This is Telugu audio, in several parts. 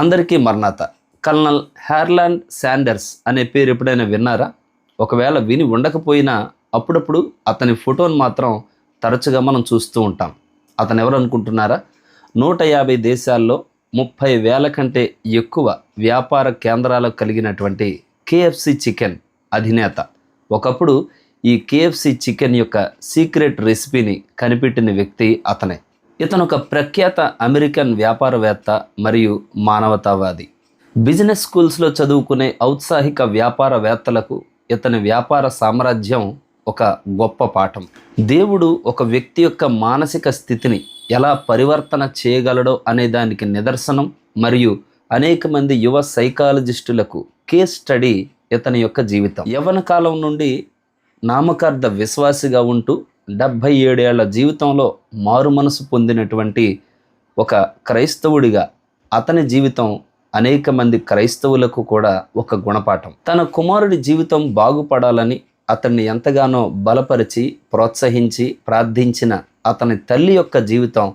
అందరికీ మర్నాత. కల్నల్ హ్యార్లాండ్ శాండర్స్ అనే పేరు ఎప్పుడైనా విన్నారా? ఒకవేళ విని ఉండకపోయినా అప్పుడప్పుడు అతని ఫోటోను మాత్రం తరచుగా మనం చూస్తూ ఉంటాం. అతను ఎవరనుకుంటున్నారా నూట యాభై దేశాల్లో ముప్పై వేల కంటే ఎక్కువ వ్యాపార కేంద్రాలు కలిగినటువంటి కేఎఫ్సి చికెన్ అధినేత. ఒకప్పుడు ఈ కేఎఫ్సి చికెన్ యొక్క సీక్రెట్ రెసిపీని కనిపెట్టిన వ్యక్తి అతనే. ఇతను ఒక ప్రఖ్యాత అమెరికన్ వ్యాపారవేత్త మరియు మానవతావాది. బిజినెస్ స్కూల్స్లో చదువుకునే ఔత్సాహిక వ్యాపారవేత్తలకు ఇతని వ్యాపార సామ్రాజ్యం ఒక గొప్ప పాఠం. దేవుడు ఒక వ్యక్తి యొక్క మానసిక స్థితిని ఎలా పరివర్తన చేయగలడో అనే దానికి నిదర్శనం మరియు అనేక మంది యువ సైకాలజిస్టులకు కేస్ స్టడీ ఇతని యొక్క జీవితం. యవన కాలం నుండి నామకార్థ విశ్వాసిగా ఉంటూ డెబ్భై ఏడేళ్ళ జీవితంలో మారు మనసు పొందినటువంటి ఒక క్రైస్తవుడిగా అతని జీవితం అనేక మంది క్రైస్తవులకు కూడా ఒక గుణపాఠం. తన కుమారుడి జీవితం బాగుపడాలని అతన్ని ఎంతగానో బలపరిచి ప్రోత్సహించి ప్రార్థించిన అతని తల్లి యొక్క జీవితం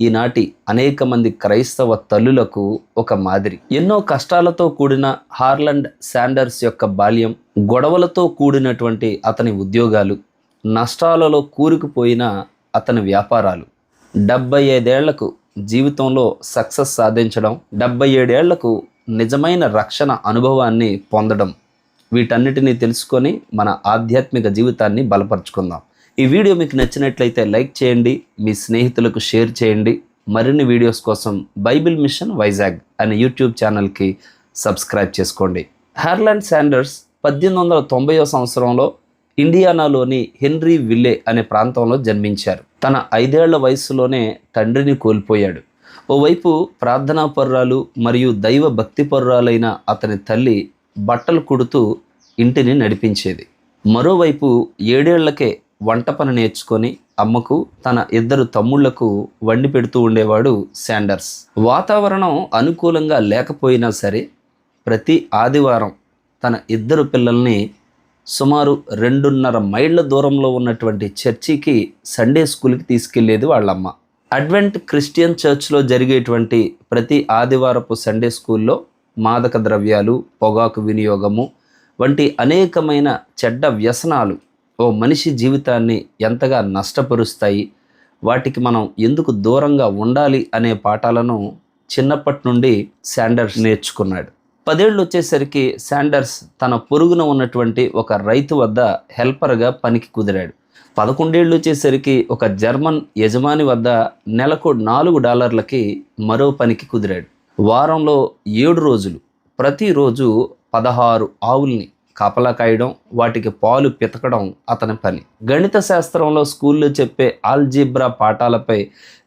ఈనాటి అనేక మంది క్రైస్తవ తల్లులకు ఒక మాదిరి. ఎన్నో కష్టాలతో కూడిన హార్లండ్ శాండర్స్ యొక్క బాల్యం గొడవలతో కూడినటువంటి అతని ఉద్యోగాలు నష్టాలలో కూరుకుపోయిన అతని వ్యాపారాలు. డెబ్బై ఐదేళ్ళకు జీవితంలో సక్సెస్ సాధించడం డెబ్బై ఏడేళ్ళకు నిజమైన రక్షణ అనుభవాన్ని పొందడం వీటన్నిటినీ తెలుసుకొని మన ఆధ్యాత్మిక జీవితాన్ని బలపరుచుకుందాం. ఈ వీడియో మీకు నచ్చినట్లయితే లైక్ చేయండి మీ స్నేహితులకు షేర్ చేయండి. మరిన్ని వీడియోస్ కోసం బైబిల్ మిషన్ వైజాగ్ అనే యూట్యూబ్ ఛానల్కి సబ్స్క్రైబ్ చేసుకోండి. హెర్లాండ్ శాండర్స్ పద్దెనిమిది వందల తొంభైవ సంవత్సరంలో ఇండియానాలోని హెన్రీ విల్లే అనే ప్రాంతంలో జన్మించారు. తన ఐదేళ్ళ వయసులోనే తండ్రిని కోల్పోయాడు. ఓవైపు ప్రార్థనాపరురాలు మరియు దైవ భక్తిపరురాలైన అతని తల్లి బట్టలు కుడుతూ ఇంటిని నడిపించేది. మరోవైపు ఏడేళ్ళకే వంట పని నేర్చుకొని అమ్మకు తన ఇద్దరు తమ్ముళ్ళకు వండి పెడుతూ ఉండేవాడు శాండర్స్. వాతావరణం అనుకూలంగా లేకపోయినా సరే ప్రతి ఆదివారం తన ఇద్దరు పిల్లల్ని సుమారు రెండున్నర మైళ్ళ దూరంలో ఉన్నటువంటి చర్చికి సండే స్కూల్కి తీసుకెళ్ళేది వాళ్ళమ్మ. అడ్వెంట్ క్రిస్టియన్ చర్చ్లో జరిగేటువంటి ప్రతి ఆదివారపు సండే స్కూల్లో మాదక ద్రవ్యాలు పొగాకు వినియోగము వంటి అనేకమైన చెడ్డ వ్యసనాలు ఓ మనిషి జీవితాన్ని ఎంతగా నష్టపరుస్తాయి వాటికి మనం ఎందుకు దూరంగా ఉండాలి అనే పాఠాలను చిన్నప్పటి నుండి శాండర్స్ నేర్చుకున్నాడు. పదేళ్ళు వచ్చేసరికి శాండర్స్ తన పొరుగున ఉన్నటువంటి ఒక రైతు వద్ద హెల్పర్గా పనికి కుదిరాడు. పదకొండేళ్ళు వచ్చేసరికి ఒక జర్మన్ యజమాని వద్ద నెలకు నాలుగు డాలర్లకి మరో పనికి కుదిరాడు. వారంలో ఏడు రోజులు ప్రతిరోజు పదహారు ఆవుల్ని కాపలా కాయడం వాటికి పాలు పితకడం అతని పని. గణిత శాస్త్రంలో స్కూల్లో చెప్పే ఆల్జీబ్రా పాఠాలపై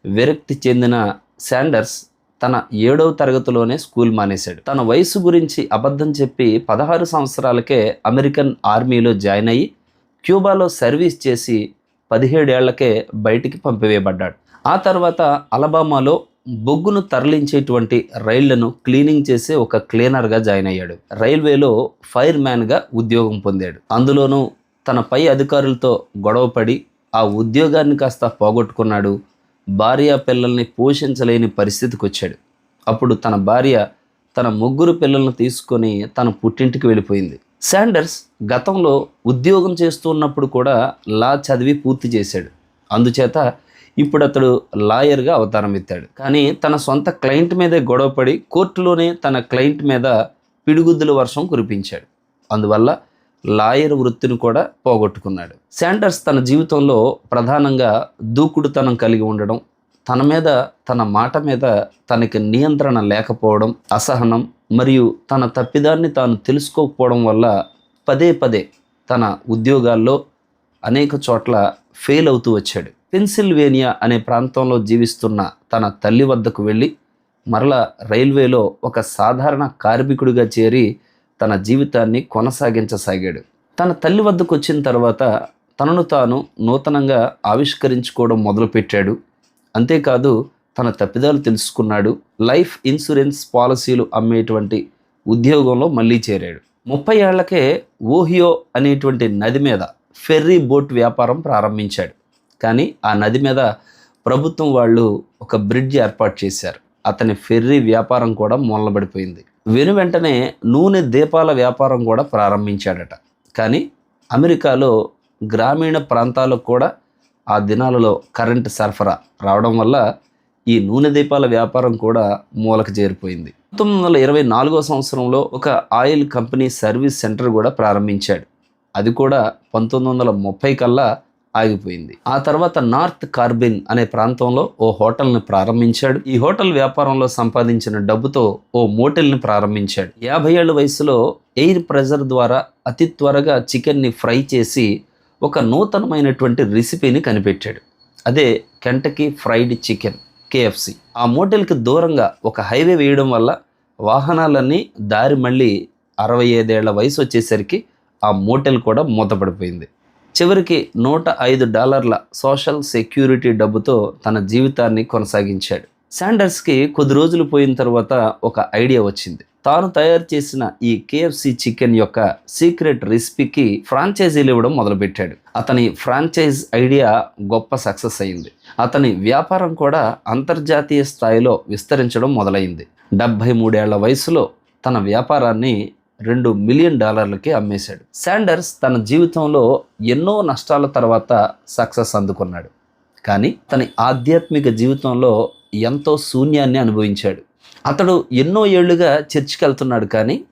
విరక్తి చెందిన శాండర్స్ తన ఏడవ తరగతిలోనే స్కూల్ మానేశాడు. తన వయసు గురించి అబద్ధం చెప్పి పదహారు సంవత్సరాలకే అమెరికన్ ఆర్మీలో జాయిన్ అయ్యి క్యూబాలో సర్వీస్ చేసి పదిహేడేళ్ళకే బయటికి పంపివేయబడ్డాడు. ఆ తర్వాత అలబామాలో బొగ్గును తరలించేటువంటి రైళ్ళను క్లీనింగ్ చేసే ఒక క్లీనర్గా జాయిన్ అయ్యాడు. రైల్వేలో ఫైర్ మ్యాన్గా ఉద్యోగం పొందాడు. అందులోనూ తన పై అధికారులతో గొడవపడి ఆ ఉద్యోగాన్ని కాస్త పోగొట్టుకున్నాడు. భార్య పిల్లల్ని పోషించలేని పరిస్థితికి వచ్చాడు. అప్పుడు తన భార్య తన ముగ్గురు పిల్లలను తీసుకొని తన పుట్టింటికి వెళ్ళిపోయింది. శాండర్స్ గతంలో ఉద్యోగం చేస్తున్నప్పుడు కూడా లా చదివి పూర్తి చేశాడు. అందుచేత ఇప్పుడు అతడు లాయర్గా అవతారం ఎత్తాడు. కానీ తన సొంత క్లయింట్ మీదే గొడవపడి కోర్టులోనే తన క్లయింట్ మీద పిడుగుద్దుల వర్షం కురిపించాడు. అందువల్ల లాయర్ వృత్తిని కూడా పోగొట్టుకున్నాడు. శాండర్స్ తన జీవితంలో ప్రధానంగా దూకుడుతనం కలిగి ఉండడం తన మీద తన మాట మీద తనకి నియంత్రణ లేకపోవడం అసహనం మరియు తన తప్పిదాన్ని తాను తెలుసుకోకపోవడం వల్ల పదే పదే తన ఉద్యోగాల్లో అనేక చోట్ల ఫెయిల్ అవుతూ వచ్చాడు. పెన్సిల్వేనియా అనే ప్రాంతంలో జీవిస్తున్న తన తల్లి వద్దకు వెళ్ళి మరలా రైల్వేలో ఒక సాధారణ కార్మికుడిగా చేరి తన జీవితాన్ని కొనసాగించసాగాడు. తన తల్లి వద్దకు వచ్చిన తర్వాత తనను తాను నూతనంగా ఆవిష్కరించుకోవడం మొదలుపెట్టాడు. అంతేకాదు తన తప్పిదాలు తెలుసుకున్నాడు. లైఫ్ ఇన్సూరెన్స్ పాలసీలు అమ్మేటువంటి ఉద్యోగంలో మళ్ళీ చేరాడు. ముప్పై ఏళ్ళకే ఓహియో అనేటువంటి నది మీద ఫెర్రీ బోట్ వ్యాపారం ప్రారంభించాడు. కానీ ఆ నది మీద ప్రభుత్వం వాళ్ళు ఒక బ్రిడ్జ్ ఏర్పాటు చేశారు. అతని ఫెర్రీ వ్యాపారం కూడా మూలబడిపోయింది. వెను వెంటనే నూనె దీపాల వ్యాపారం కూడా ప్రారంభించాడట. కానీ అమెరికాలో గ్రామీణ ప్రాంతాలకు కూడా ఆ దినాలలో కరెంట్ సరఫరా రావడం వల్ల ఈ నూనె దీపాల వ్యాపారం కూడా మూలకు చేరిపోయింది. పంతొమ్మిది వందల ఇరవై నాలుగో సంవత్సరంలో ఒక ఆయిల్ కంపెనీ సర్వీస్ సెంటర్ కూడా ప్రారంభించాడు. అది కూడా పంతొమ్మిది వందల ముప్పై కల్లా ఆగిపోయింది. ఆ తర్వాత నార్త్ కార్బిన్ అనే ప్రాంతంలో ఓ హోటల్ని ప్రారంభించాడు. ఈ హోటల్ వ్యాపారంలో సంపాదించిన డబ్బుతో ఓ మోటల్ని ప్రారంభించాడు. యాభై ఏళ్ళ వయసులో ఎయిర్ ప్రెజర్ ద్వారా అతి త్వరగా చికెన్ని ఫ్రై చేసి ఒక నూతనమైనటువంటి రెసిపీని కనిపెట్టాడు. అదే కెంటకీ ఫ్రైడ్ చికెన్ కేఎఫ్సి ఆ మోటల్కి దూరంగా ఒక హైవే వేయడం వల్ల వాహనాలన్నీ దారి మళ్ళీ అరవై ఐదేళ్ళ వయసు వచ్చేసరికి ఆ మోటల్ కూడా మూతపడిపోయింది. చివరికి నూట ఐదు డాలర్ల సోషల్ సెక్యూరిటీ డబ్బుతో తన జీవితాన్ని కొనసాగించాడు. శాండర్స్కి కొద్ది రోజులు పోయిన తర్వాత ఒక ఐడియా వచ్చింది. తాను తయారు చేసిన ఈ కేఎఫ్సి చికెన్ యొక్క సీక్రెట్ రెసిపీకి ఫ్రాంచైజీలు ఇవ్వడం మొదలుపెట్టాడు. అతని ఫ్రాంచైజ్ ఐడియా గొప్ప సక్సెస్ అయింది. అతని వ్యాపారం కూడా అంతర్జాతీయ స్థాయిలో విస్తరించడం మొదలైంది. డెబ్భై మూడేళ్ళ వయసులో తన వ్యాపారాన్ని రెండు మిలియన్ డాలర్లకి అమ్మేశాడు. శాండర్స్ తన జీవితంలో ఎన్నో నష్టాల తర్వాత సక్సెస్ అందుకున్నాడు. కానీ తన ఆధ్యాత్మిక జీవితంలో ఎంతో శూన్యాన్ని అనుభవించాడు. అతడు ఎన్నో ఏళ్ళుగా చర్చికి వెళ్తున్నాడు కానీ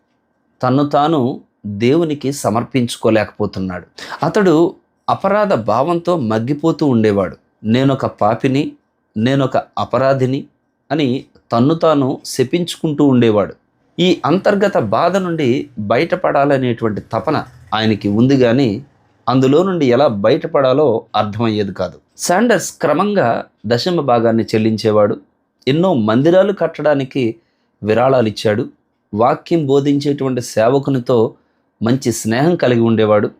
తను తాను దేవునికి సమర్పించుకోలేకపోతున్నాడు. అతడు అపరాధ భావంతో మగ్గిపోతూ ఉండేవాడు. నేనొక పాపిని నేనొక అపరాధిని అని తన్ను తాను శపించుకుంటూ ఉండేవాడు. ఈ అంతర్గత బాధ నుండి బయటపడాలనేటువంటి తపన ఆయనకి ఉంది కానీ అందులో నుండి ఎలా బయటపడాలో అర్థమయ్యేది కాదు. శాండర్స్ క్రమంగా దశమ భాగాన్ని చెల్లించేవాడు. ఎన్నో మందిరాలు కట్టడానికి విరాళాలు ఇచ్చాడు వాక్యం బోధించేటువంటి సేవకునితో మంచి స్నేహం కలిగి ఉండేవాడు.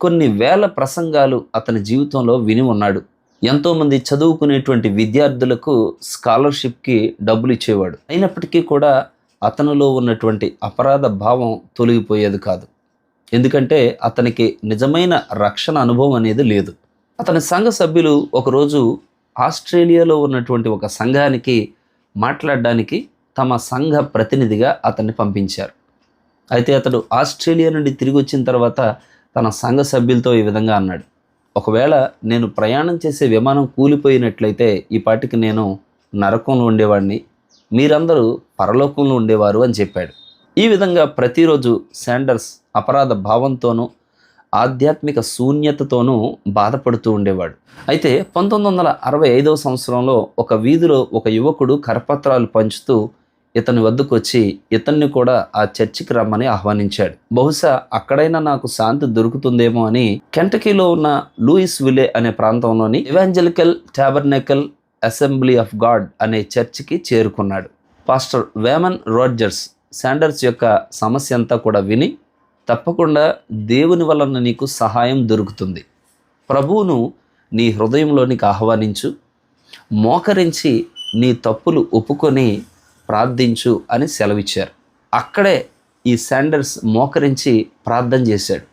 కొన్ని వేల ప్రసంగాలు అతని జీవితంలో విని ఉన్నాడు. ఎంతోమంది చదువుకునేటువంటి విద్యార్థులకు స్కాలర్షిప్కి డబ్బులు ఇచ్చేవాడు అయినప్పటికీ కూడా అతనిలో ఉన్నటువంటి అపరాధ భావం తొలగిపోయేది కాదు. ఎందుకంటే అతనికి నిజమైన రక్షణ అనుభవం అనేది లేదు. అతని సంఘ సభ్యులు ఒకరోజు ఆస్ట్రేలియాలో ఉన్నటువంటి ఒక సంఘానికి మాట్లాడడానికి తమ సంఘ ప్రతినిధిగా అతన్ని పంపించారు. అయితే అతడు ఆస్ట్రేలియా నుండి తిరిగి వచ్చిన తర్వాత తన సంఘ సభ్యులతో ఈ విధంగా అన్నాడు. ఒకవేళ నేను ప్రయాణం చేసే విమానం కూలిపోయినట్లయితే ఈ పాటికి నేను నరకంలో ఉండేవాడిని. మీరందరూ పరలోకంలో ఉండేవారు అని చెప్పాడు. ఈ విధంగా ప్రతిరోజు శాండర్స్ అపరాధ భావంతోనూ ఆధ్యాత్మిక శూన్యతతోనూ బాధపడుతూ ఉండేవాడు. అయితే పంతొమ్మిది వందల అరవై ఐదవ సంవత్సరంలో ఒక వీధిలో ఒక యువకుడు కరపత్రాలు పంచుతూ ఇతని వద్దకు వచ్చి ఇతన్ని కూడా ఆ చర్చికి రమ్మని ఆహ్వానించాడు. బహుశా అక్కడైనా నాకు శాంతి దొరుకుతుందేమో అని కెంటకీలో ఉన్న లూయిస్ విలే అనే ప్రాంతంలోని evangelical tabernacle assembly of God అనే చర్చికి చేరుకున్నాడు. పాస్టర్ వేమన్ రోడ్జర్స్ శాండర్స్ యొక్క సమస్య అంతా కూడా విని తప్పకుండా దేవుని వలన నీకు సహాయం దొరుకుతుంది. ప్రభువును నీ హృదయంలోనికి ఆహ్వానించు మోకరించి నీ తప్పులు ఒప్పుకొని ప్రార్థించు అని సెలవిచ్చారు. అక్కడే ఈ శాండర్స్ మోకరించి ప్రార్థన చేశాడు.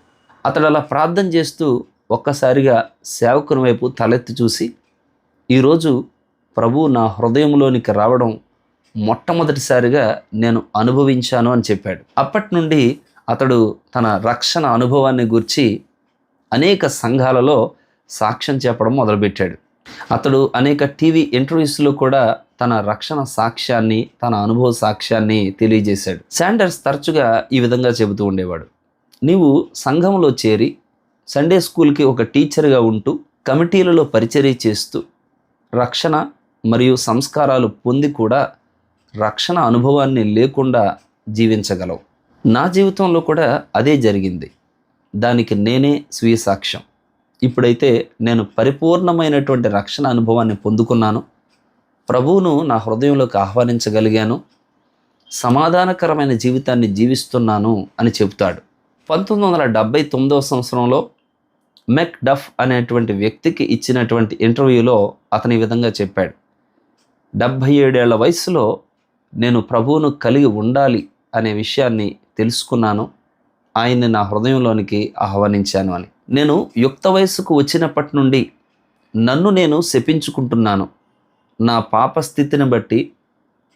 అతడు అలా ప్రార్థన చేస్తూ ఒక్కసారిగా సేవకుని వైపు తలెత్తి చూసి ఈరోజు ప్రభు నా హృదయంలోనికి రావడం మొట్టమొదటిసారిగా నేను అనుభవించాను అని చెప్పాడు. అప్పటి నుండి అతడు తన రక్షణ అనుభవాన్ని గురించి అనేక సంఘాలలో సాక్ష్యం చెప్పడం మొదలుపెట్టాడు. అతడు అనేక టీవీ ఇంటర్వ్యూస్లో కూడా తన రక్షణ సాక్ష్యాన్ని తన అనుభవ సాక్ష్యాన్ని తెలియజేశాడు. శాండర్స్ తరచుగా ఈ విధంగా చెబుతూ ఉండేవాడు. నీవు సంఘంలో చేరి సండే స్కూల్కి ఒక టీచర్గా ఉంటూ కమిటీలలో పరిచర్య చేస్తూ రక్షణ మరియు సంస్కారాలు పొంది కూడా రక్షణ అనుభవాన్ని లేకుండా జీవించగలవు. నా జీవితంలో కూడా అదే జరిగింది. దానికి నేనే స్వీయ సాక్ష్యం. ఇప్పుడైతే నేను పరిపూర్ణమైనటువంటి రక్షణ అనుభవాన్ని పొందుకున్నాను. ప్రభువును నా హృదయంలోకి ఆహ్వానించగలిగాను. సమాధానకరమైన జీవితాన్ని జీవిస్తున్నాను అని చెబుతాడు. పంతొమ్మిది వందల డెబ్బై తొమ్మిదవ సంవత్సరంలో మెక్ డఫ్ అనేటువంటి వ్యక్తికి ఇచ్చినటువంటి ఇంటర్వ్యూలో అతని విధంగా చెప్పాడు. డెబ్భై ఏడేళ్ళ వయసులో నేను ప్రభువును కలిగి ఉండాలి అనే విషయాన్ని తెలుసుకున్నాను. ఆయన్ని నా హృదయంలోనికి ఆహ్వానించాను అని. నేను యుక్త వయసుకు వచ్చినప్పటి నుండి నన్ను నేను శపించుకుంటున్నాను. నా పాప స్థితిని బట్టి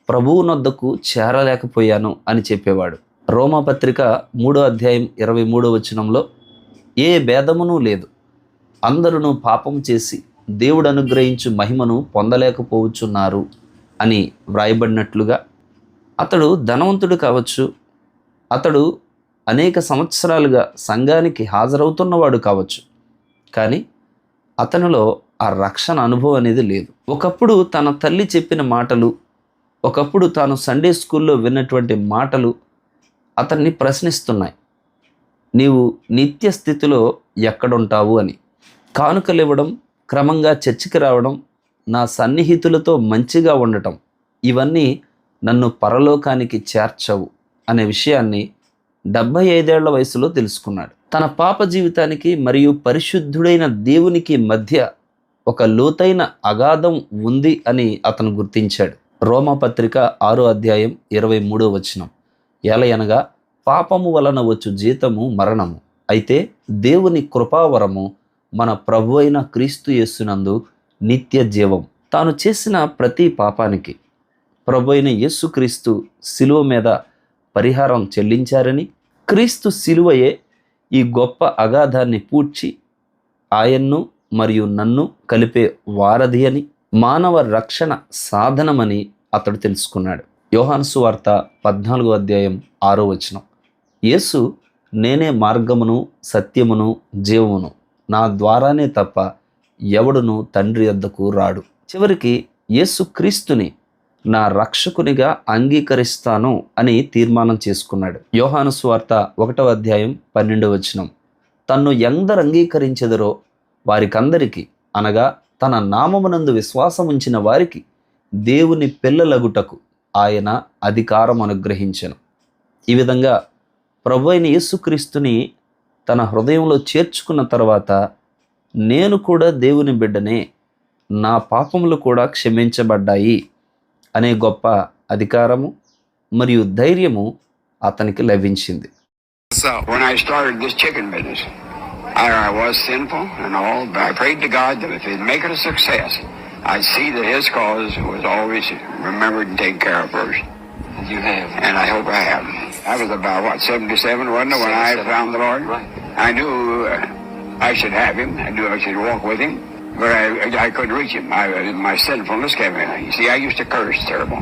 ప్రభువునొద్దకు చేరలేకపోయాను అని చెప్పేవాడు. రోమపత్రిక మూడో అధ్యాయం ఇరవై మూడో వచనంలో ఏ భేదమును లేదు. అందరూ పాపం చేసి దేవుడు అనుగ్రహించు మహిమను పొందలేకపోవచ్చున్నారు అని వ్రాయబడినట్లుగా అతడు ధనవంతుడు కావచ్చు అతడు అనేక సంవత్సరాలుగా సంఘానికి హాజరవుతున్నవాడు కావచ్చు కానీ అతనిలో ఆ రక్షణ అనుభవం అనేది లేదు. ఒకప్పుడు తన తల్లి చెప్పిన మాటలు ఒకప్పుడు తాను సండే స్కూల్లో విన్నటువంటి మాటలు అతన్ని ప్రశ్నిస్తున్నాయి. నీవు నిత్య స్థితిలో ఎక్కడుంటావు అని. కానుకలు ఇవ్వడం క్రమంగా చర్చికి రావడం నా సన్నిహితులతో మంచిగా ఉండటం ఇవన్నీ నన్ను పరలోకానికి చేర్చవు అనే విషయాన్ని డెబ్భై ఐదేళ్ళ వయసులో తెలుసుకున్నాడు. తన పాప జీవితానికి మరియు పరిశుద్ధుడైన దేవునికి మధ్య ఒక లోతైన అగాధం ఉంది అని అతను గుర్తించాడు. రోమపత్రిక ఆరో అధ్యాయం ఇరవై మూడో వచనం. ఎలయనగా పాపము వలన వచ్చు జీతము మరణము. అయితే దేవుని కృపావరము మన ప్రభు అయిన క్రీస్తు యేసునందు నిత్య జీవం. తాను చేసిన ప్రతి పాపానికి ప్రభు అయిన యేసుక్రీస్తు శిలువ మీద పరిహారం చెల్లించారని క్రీస్తు శిలువయే ఈ గొప్ప అగాధాన్ని పూడ్చి ఆయన్ను మరియు నన్ను కలిపే వారధి అని మానవ రక్షణ సాధనమని అతడు తెలుసుకున్నాడు. యోహాన్సు వార్త పద్నాలుగో అధ్యాయం ఆరో వచనం. యేసు నేనే మార్గమును సత్యమును జీవమును నా ద్వారానే తప్ప ఎవడును తండ్రి వద్దకు రాడు. చివరికి యేసుక్రీస్తుని నా రక్షకునిగా అంగీకరిస్తాను అని తీర్మానం చేసుకున్నాడు. యోహాను స్వార్త ఒకటవ అధ్యాయం పన్నెండవ వచనం. తన్ను ఎందరు అంగీకరించెదరో వారికందరికీ అనగా తన నామమునందు విశ్వాసం ఉంచిన వారికి దేవుని పిల్లలగుటకు ఆయన అధికారం అనుగ్రహించను ఈ విధంగా ప్రభు అయిన యేసుక్రీస్తుని తన హృదయంలో చేర్చుకున్న తర్వాత నేను కూడా దేవుని బిడ్డనే నా పాపములు కూడా క్షమించబడ్డాయి అనే గొప్ప అధికారము మరియు ధైర్యము అతనికి లభించింది. I was about, what, 77, wasn't it, when I found the Lord? Right. I knew uh, I should have Him. I knew I should walk with Him. But I, I couldn't reach Him. I, my sinfulness came in. You see, I used to curse terrible.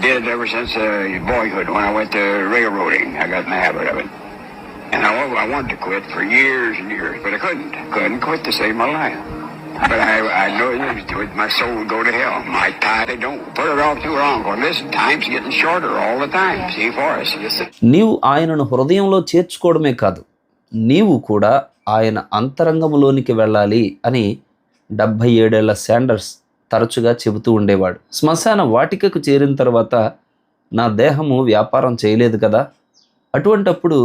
Did it ever since uh, boyhood when I went to railroading. I got in the habit of it. And I, I wanted to quit for years and years, but I couldn't. Couldn't quit to save my life. But I, I know it would my soul would go to hell. My time, they don't put it off too long. Well, listen, time's getting shorter all the time. See, for us. It- నీవు ఆయనను హృదయంలో చేర్చుకోవడమే కాదు నీవు కూడా ఆయన అంతరంగములోనికి వెళ్ళాలి అని డెబ్భై ఏడేళ్ళ శాండర్స్ తరచుగా చెబుతూ ఉండేవాడు శ్మశాన వాటికకు చేరిన తర్వాత నా దేహము వ్యాపారం చేయలేదు కదా అటువంటప్పుడు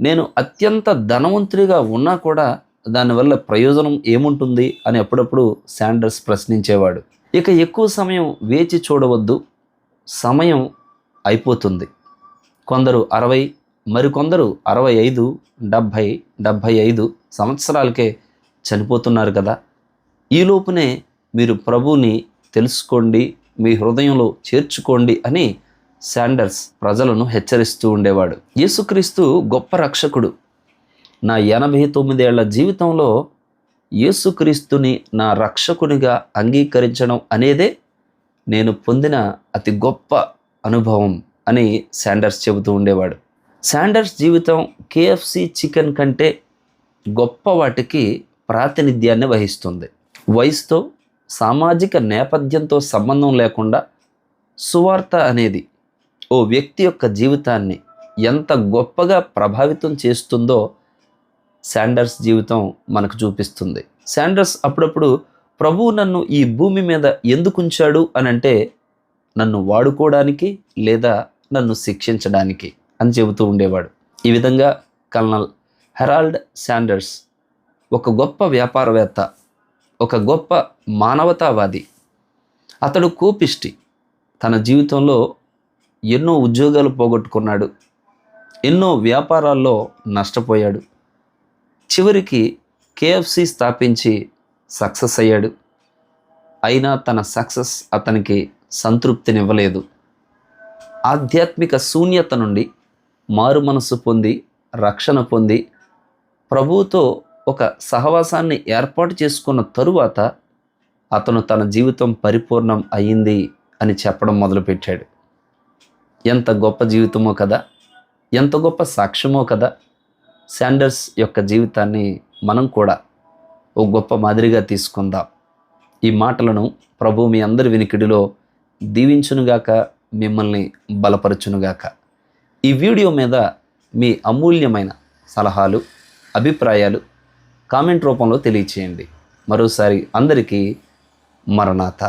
నేను అత్యంత ధనవంతుడిగా ఉన్నా కూడా దానివల్ల ప్రయోజనం ఏముంటుంది అని అప్పుడప్పుడు శాండర్స్ ప్రశ్నించేవాడు. ఇక ఎక్కువ సమయం వేచి చూడవద్దు సమయం అయిపోతుంది. కొందరు అరవై మరికొందరు అరవై ఐదు డెబ్భై డెబ్భై ఐదు సంవత్సరాలకే చనిపోతున్నారు కదా. ఈలోపునే మీరు ప్రభువుని తెలుసుకోండి మీ హృదయంలో చేర్చుకోండి అని శాండర్స్ ప్రజలను హెచ్చరిస్తూ ఉండేవాడు. యేసుక్రీస్తు గొప్ప రక్షకుడు. నా ఎనభై తొమ్మిదేళ్ళ జీవితంలో యేసుక్రీస్తుని నా రక్షకునిగా అంగీకరించడం అనేదే నేను పొందిన అతి గొప్ప అనుభవం అని శాండర్స్ చెబుతూ ఉండేవాడు. శాండర్స్ జీవితం కేఎఫ్సి చికెన్ కంటే గొప్ప వాటికి ప్రాతినిధ్యాన్ని వహిస్తుంది. వయసుతో సామాజిక నేపథ్యంతో సంబంధం లేకుండా సువార్త అనేది ఓ వ్యక్తి యొక్క జీవితాన్ని ఎంత గొప్పగా ప్రభావితం చేస్తుందో శాండర్స్ జీవితం మనకు చూపిస్తుంది. శాండర్స్ అప్పుడప్పుడు ప్రభువు నన్ను ఈ భూమి మీద ఎందుకు ఉంచాడు అని అంటే నన్ను వాడుకోవడానికి లేదా నన్ను శిక్షించడానికి అని చెబుతూ ఉండేవాడు. ఈ విధంగా కల్నల్ హెరాల్డ్ శాండర్స్ ఒక గొప్ప వ్యాపారవేత్త ఒక గొప్ప మానవతావాది. అతడు కోపిష్టి. తన జీవితంలో ఎన్నో ఉద్యోగాలు పోగొట్టుకున్నాడు. ఎన్నో వ్యాపారాల్లో నష్టపోయాడు. చివరికి కేఎఫ్సి స్థాపించి సక్సెస్ అయ్యాడు. అయినా తన సక్సెస్ అతనికి సంతృప్తినివ్వలేదు. ఆధ్యాత్మిక శూన్యత నుండి మారు మనసు పొంది రక్షణ పొంది ప్రభువుతో ఒక సహవాసాన్ని ఏర్పాటు చేసుకున్న తరువాత అతను తన జీవితం పరిపూర్ణం అయ్యింది అని చెప్పడం మొదలుపెట్టాడు. ఎంత గొప్ప జీవితమో కదా ఎంత గొప్ప సాక్ష్యమో కదా శాండర్స్ యొక్క జీవితాన్ని మనం కూడా ఓ గొప్ప మాదిరిగా తీసుకుందాం. ఈ మాటలను ప్రభు మీ అందరి వినికిడిలో దీవించునుగాక మిమ్మల్ని బలపరచునుగాక. ఈ వీడియో మీద మీ అమూల్యమైన సలహాలు అభిప్రాయాలు కామెంట్ రూపంలో తెలియచేయండి. మరోసారి అందరికీ మరణాథ